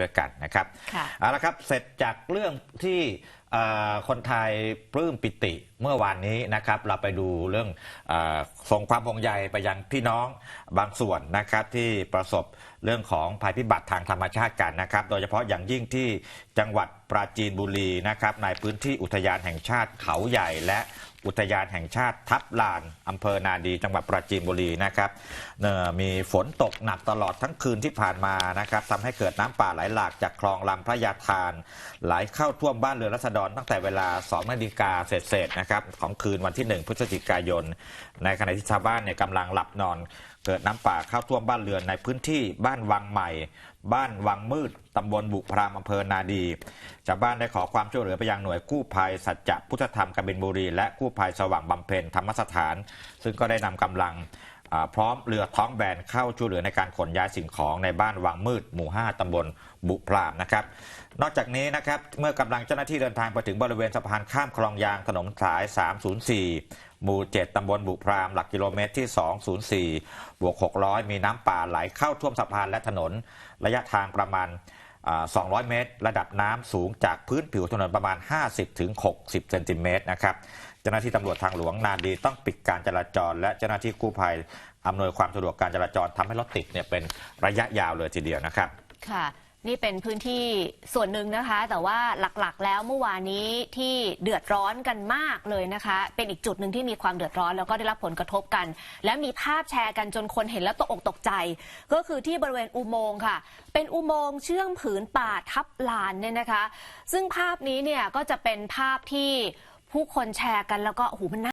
ด้วยกันนะครับค่ะเอาละครับเสร็จจากเรื่องที่เอ่อ คนไทยปลื้มปิติเมื่อวานนี้นะครับ เราไปดูเรื่องอส่งความห่วงใยไปยังพี่น้องบางส่วนนะครับที่ประสบเรื่องของภัยพิบัติทางธรรมชาติกันนะครับ โดยเฉพาะอย่างยิ่งที่จังหวัดปราจีนบุรีนะครับในพื้นที่อุทยานแห่งชาติเขาใหญ่และอุทยานแห่งชาติทับลานอำเภอนาดี จังหวัดปราจีนบุรีนะครับมีฝนตกหนักตลอดทั้งคืนที่ผ่านมานะครับทำให้เกิดน้ำป่าไหลหลากจากคลองลำพระยาทาน ไหลเข้าท่วมบ้านเรือนรัษฎรตั้งแต่เวลา 2 นาฬิกาเศษๆนะครับของคืนวันที่ 1 พฤศจิกายน ในขณะที่ชาวบ้านเนี่ยกำลังหลับนอน เกิดน้ำป่าเข้าท่วมบ้านเรือนในพื้นที่บ้านวังใหม่ บ้านวังมืดตำบลบุพรามอำเภอนาดีชาวบ้านได้ขอความช่วยเหลือไปยังหน่วยกู้ภัยสัจจะพุทธธรรมกบินบุรี และกู้ภัยสว่างบำเพ็ญธรรมสถาน ซึ่งก็ได้นำกำลัง พร้อมเรือท้องแบนเข้าช่วยเหลือในการขนย้ายสิ่งของในบ้านวังมืด หมู่ 5ตำบลบุพรามนะครับนอกจากนี้นะครับเมื่อกำลังเจ้าหน้าที่เดินทางไปถึงบริเวณสะพานข้ามคลองยางถนนสาย 304 หมู่ 7ตำบลบุพรามหลักกิโลเมตรที่ 204 บวก 600 มีน้ำป่าไหลเข้าท่วมสะพานและถนนระยะทางประมาณ 200 เมตร ระดับน้ำสูงจากพื้นผิวถนนประมาณ 50-60 เซนติเมตรนะครับเจ้าหน้าที่ตำรวจทางหลวงนาดีต้องปิดการจราจร และเจ้าหน้าที่กู้ภัยอำนวยความสะดวกการจราจรทำให้รถติดเนี่ยเป็นระยะยาวเลยทีเดียวนะครับค่ะ นี่เป็นพื้นที่ส่วนหนึ่งนะคะ แต่ว่าหลักๆ แล้วเมื่อวานนี้ที่เดือดร้อนกันมากเลยนะคะ เป็นอีกจุดหนึ่งที่มีความเดือดร้อน แล้วก็ได้รับผลกระทบกัน และมีภาพแชร์กันจนคนเห็นแล้วตกอกตกใจ ก็คือที่บริเวณอุโมงค์ค่ะ เป็นอุโมงค์เชื่อมผืนป่าทับลานเนี่ยนะคะ ซึ่งภาพนี้เนี่ยก็จะเป็นภาพที่ผู้คนแชร์กันแล้วก็โอ้โหมันน่า